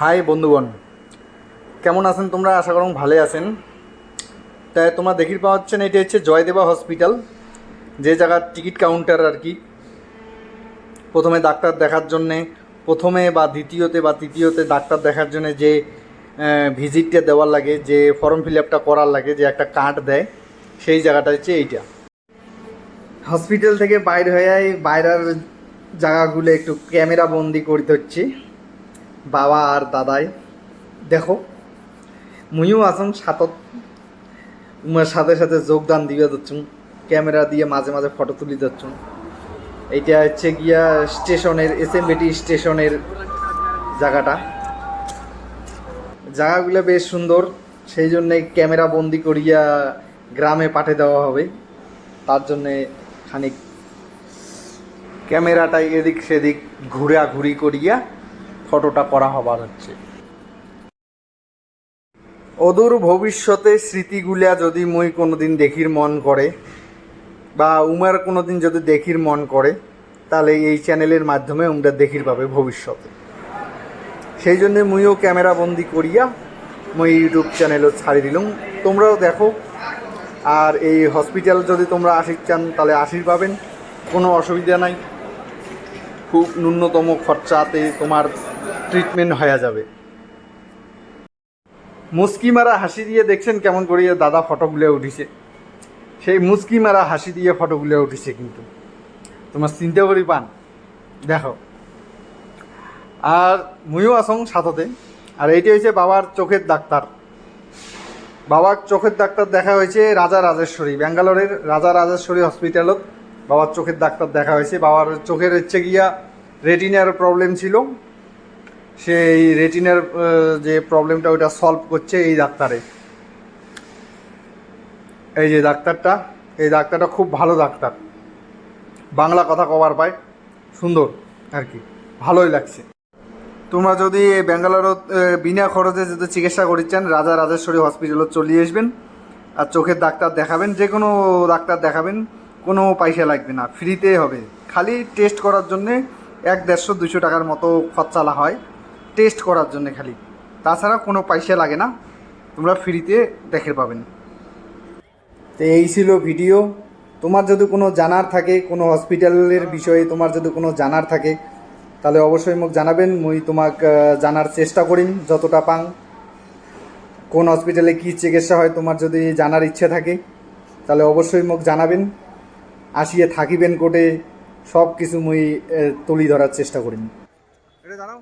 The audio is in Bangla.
হাই বন্ধুগণ, কেমন আছেন তোমরা? আশা করুন ভালো আছেন। তাই তোমরা দেখির পাওয়া হচ্ছেন এটি হচ্ছে জয়দেবা হসপিটাল, যে জায়গার টিকিট কাউন্টার আর কি। প্রথমে ডাক্তার দেখার জন্যে, প্রথমে বা দ্বিতীয়তে বা তৃতীয়তে ডাক্তার দেখার জন্য যে ভিজিটটা দেওয়ার লাগে, যে ফর্ম ফিল আপটা করার লাগে, যে একটা কার্ড দেয়, সেই জায়গাটা হচ্ছে এইটা। হসপিটাল থেকে বাইরে হয়ে বাইরের জায়গাগুলো একটু ক্যামেরা বন্দি করতে হচ্ছে বাবা আর দাদাই। দেখো, মুইও আসুন সাতত। সাথে সাথে যোগদান দিয়ে দিচ্ছুন ক্যামেরা দিয়ে মাঝে মাঝে ফটো তুলি দিচ্ছুন এইটা হচ্ছে গিয়া স্টেশনের, এস এম বিটি স্টেশনের জায়গাটা। জায়গাগুলো বেশ সুন্দর, সেই জন্যে ক্যামেরা বন্দি করিয়া গ্রামে পাঠিয়ে দেওয়া হবে। তার জন্যে খানিক ক্যামেরাটা এদিক সেদিক ঘুরা ঘুরি করিয়া ফটোটা করা হবার হচ্ছে। অদূর ভবিষ্যতে স্মৃতিগুলা যদি মুই কোনোদিন দেখির মন করে, বা উমার কোনোদিন যদি দেখির মন করে, তাহলে এই চ্যানেলের মাধ্যমে উমরা দেখির পাবে ভবিষ্যতে। সেই জন্যে মুইও ক্যামেরা বন্দি করিয়া মুই ইউটিউব চ্যানেলও ছাড়ি দিলাম। তোমরাও দেখো। আর এই হসপিটাল যদি তোমরা আসির চান, তাহলে আসির পাবেন। কোনো অসুবিধা নাই। খুব ন্যূনতম খরচাতে তোমার ট্রিটমেন্ট হয়ে যাবে। মুস্কি মারা হাসি দিয়ে দেখছেন কেমন করিয়ে দাদা ফটোগুলো উঠিছে। সেই মুস্কি মারা হাসি দিয়ে ফটোগুলো উঠিছে কিন্তু। তোমার চিন্তা করি পান। দেখো। আর মুইও আসং সাথতে। আর এইটা হয়েছে বাবার চোখের ডাক্তার। বাবার চোখের ডাক্তার দেখা হয়েছে রাজা রাজেশ্বরী। ব্যাঙ্গালোরের রাজা রাজেশ্বরী হসপিটালত বাবার চোখের ডাক্তার দেখা হয়েছে। বাবার চোখের হচ্ছে গিয়া রেটিনার প্রবলেম ছিল। সেই রেটিনার যে প্রবলেমটা ওইটা সলভ করছে এই ডাক্তারে। এই যে ডাক্তারটা, এই ডাক্তারটা খুব ভালো ডাক্তার। বাংলা কথা কবার পায়, সুন্দর আর কি, ভালোই লাগছে। তোমরা যদি ব্যাঙ্গালোর বিনা খরচে যদি চিকিৎসা করিচ্ছেন, রাজা রাজেশ্বরী হসপিটালত চলে আসবেন আর চোখের ডাক্তার দেখাবেন, যে কোনো ডাক্তার দেখাবেন, কোনো পয়সা লাগবে না ফ্রিতে হবে। খালি টেস্ট করার জন্যে এক দেড়শো দুশো টাকার মতো খরচালা হয়। টেস্ট করার জন্য খালি। তাছাড়া কোনো পয়সা লাগে না, তোমরা ফ্রিতে দেখে পাবেন। তো এই ছিল ভিডিও তোমার যদি কোনো জানার থাকে, কোনো হসপিটালের বিষয়ে তোমার যদি কোনো জানার থাকে, তাহলে অবশ্যই মোক জানাবেন, মুই তোমাক জানার চেষ্টা করিম যতটা পাং। কোন হসপিটালে কী চিকিৎসা হয় তোমার যদি জানার ইচ্ছে থাকে, তাহলে অবশ্যই মোক জানাবেন। আসিয়ে থাকিবেন কোটে সব কিছু মুই তুলি ধরার চেষ্টা করিম। এটা জানাও